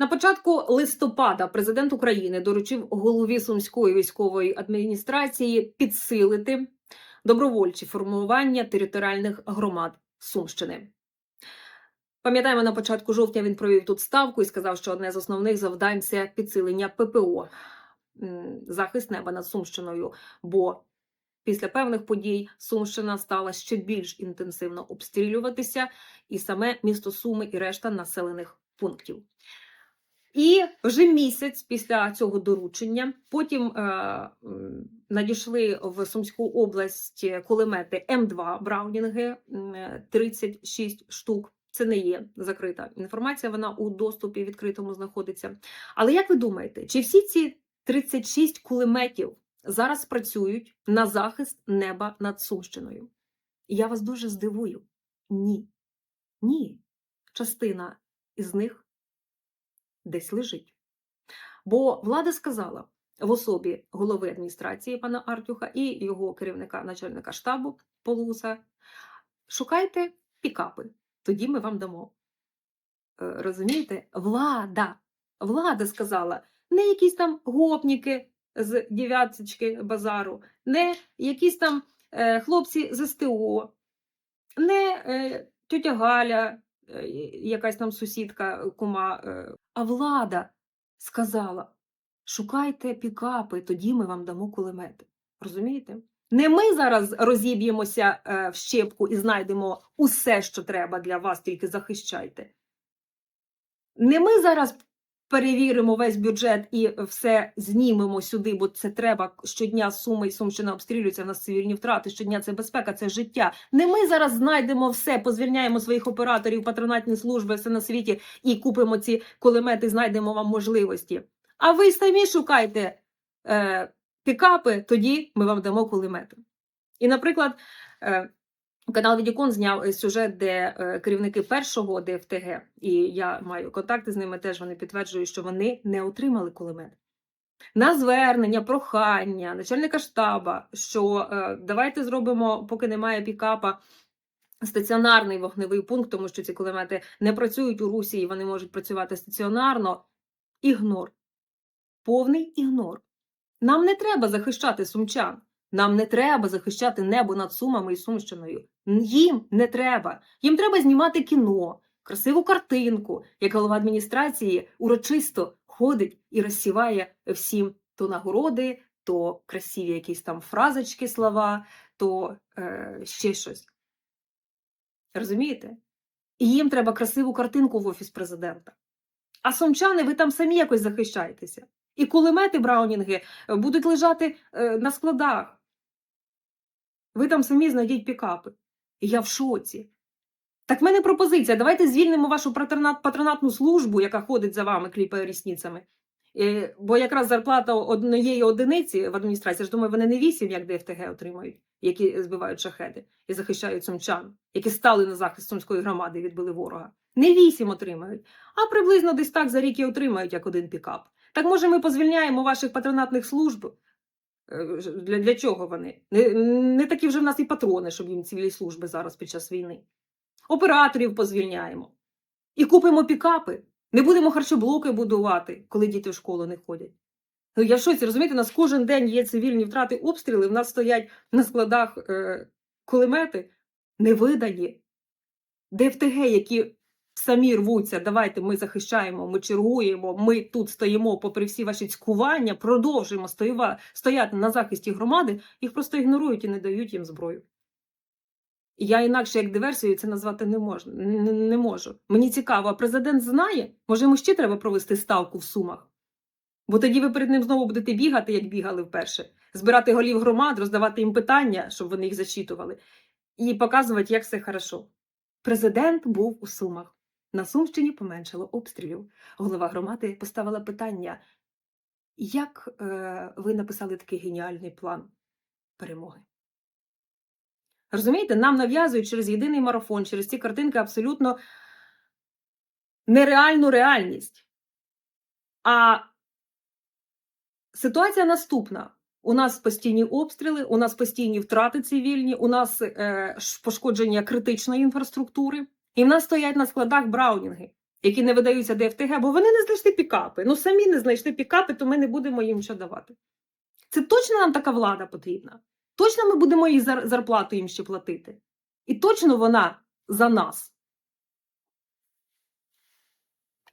На початку листопада президент України доручив голові Сумської військової адміністрації підсилити добровольчі формування територіальних громад Сумщини. Пам'ятаємо, на початку жовтня він провів тут ставку і сказав, що одне з основних завдань це підсилення ППО, захист неба над Сумщиною. Бо після певних подій Сумщина стала ще більш інтенсивно обстрілюватися, і саме місто Суми і решта населених пунктів. І вже місяць після цього доручення потім е, надійшли в Сумську область кулемети М2 Браунінги м, 36 штук. Це не є закрита інформація, вона у доступі відкритому знаходиться. Але як ви думаєте, чи всі ці 36 кулеметів зараз працюють на захист неба над Сумщиною? Я вас дуже здивую. Ні. Ні. Частина із них десь лежить. Бо влада сказала в особі голови адміністрації пана Артюха і його керівника начальника штабу Полуса: шукайте пікапи, тоді ми вам дамо. Е, Розумієте? Влада. Влада сказала, не якісь там гопніки з дев'яточки базару, не якісь там е, хлопці з СТО, не е, тетя Галя, якась там сусідка, кума, е, а влада сказала: шукайте пікапи, тоді ми вам дамо кулемети. Розумієте? Не ми зараз розіб'ємося е, в щепку і знайдемо усе, що треба для вас, тільки захищайте. Не ми зараз перевіримо весь бюджет і все знімемо сюди, бо це треба щодня Суми і Сумщина обстрілюються, в нас цивільні втрати, щодня це безпека, це життя. Не ми зараз знайдемо все, позвільняємо своїх операторів, патронатні служби, все на світі і купимо ці кулемети, знайдемо вам можливості. А ви самі шукайте е, пікапи, тоді ми вам дамо кулемети. І, наприклад, е, канал Відікон зняв е, сюжет, де е, керівники першого ДФТГ, і я маю контакти з ними, теж вони підтверджують, що вони не отримали кулемет. На звернення, прохання начальника штаба, що е, давайте зробимо, поки немає пікапа, стаціонарний вогневий пункт, тому що ці кулемети не працюють у Русі, і вони можуть працювати стаціонарно. Ігнор. Повний ігнор. Нам не треба захищати сумчан. Нам не треба захищати небо над Сумами і Сумщиною. Їм не треба. Їм треба знімати кіно, красиву картинку, як голова адміністрації урочисто ходить і розсіває всім то нагороди, то красиві якісь там фразочки, слова, то е, ще щось. Розумієте? І їм треба красиву картинку в офіс президента. А сумчани, ви там самі якось захищаєтеся. І кулемети Браунінги е, будуть лежати е, на складах. Ви там самі знайдіть пікапи. І я в шоці. Так в мене пропозиція. Давайте звільнимо вашу патронат, патронатну службу, яка ходить за вами, кліпає рісницями. Е, бо якраз зарплата однієї одиниці в адміністрації, ж думаю, вони не вісім, як ДФТГ отримують, які збивають шахеди і захищають сумчан, які стали на захист сумської громади і відбили ворога. Не вісім отримають, а приблизно десь так за рік і отримають як один пікап. Так може ми позвільняємо ваших патронатних служб? Е, Для, для чого вони? Не, не такі вже в нас і патрони, щоб їм цивільні служби зараз під час війни. Операторів позвільняємо. І купимо пікапи. Не будемо харчоблоки будувати, коли діти в школу не ходять. Ну, я в розумієте, у нас кожен день є цивільні втрати обстріли, в нас стоять на складах е, кулемети невидані. ДФТГ, які самі рвуться, давайте ми захищаємо, ми чергуємо, ми тут стоїмо, попри всі ваші цькування, продовжуємо стояти на захисті громади, їх просто ігнорують і не дають їм зброю. Я інакше як диверсію це назвати не можу. Не, не можу. Мені цікаво, а президент знає? Може, йому ще треба провести ставку в сумах? Бо тоді ви перед ним знову будете бігати, як бігали вперше, збирати голів громад, роздавати їм питання, щоб вони їх зачитували, і показувати, як все хорошо. Президент був у Сумах. На Сумщині поменшало обстрілів. Голова громади поставила питання: як е, ви написали такий геніальний план перемоги? Розумієте, нам нав'язують через єдиний марафон, через ці картинки абсолютно нереальну реальність. А ситуація наступна: у нас постійні обстріли, у нас постійні втрати цивільні, у нас е, пошкодження критичної інфраструктури, і в нас стоять на складах браунінги. які не видаються ДФТГ, бо вони не знайшли пікапи. Ну самі не знайшли пікапи, то ми не будемо їм що давати. Це точно нам така влада потрібна? Точно ми будемо їй зарплату їм ще платити? І точно вона за нас.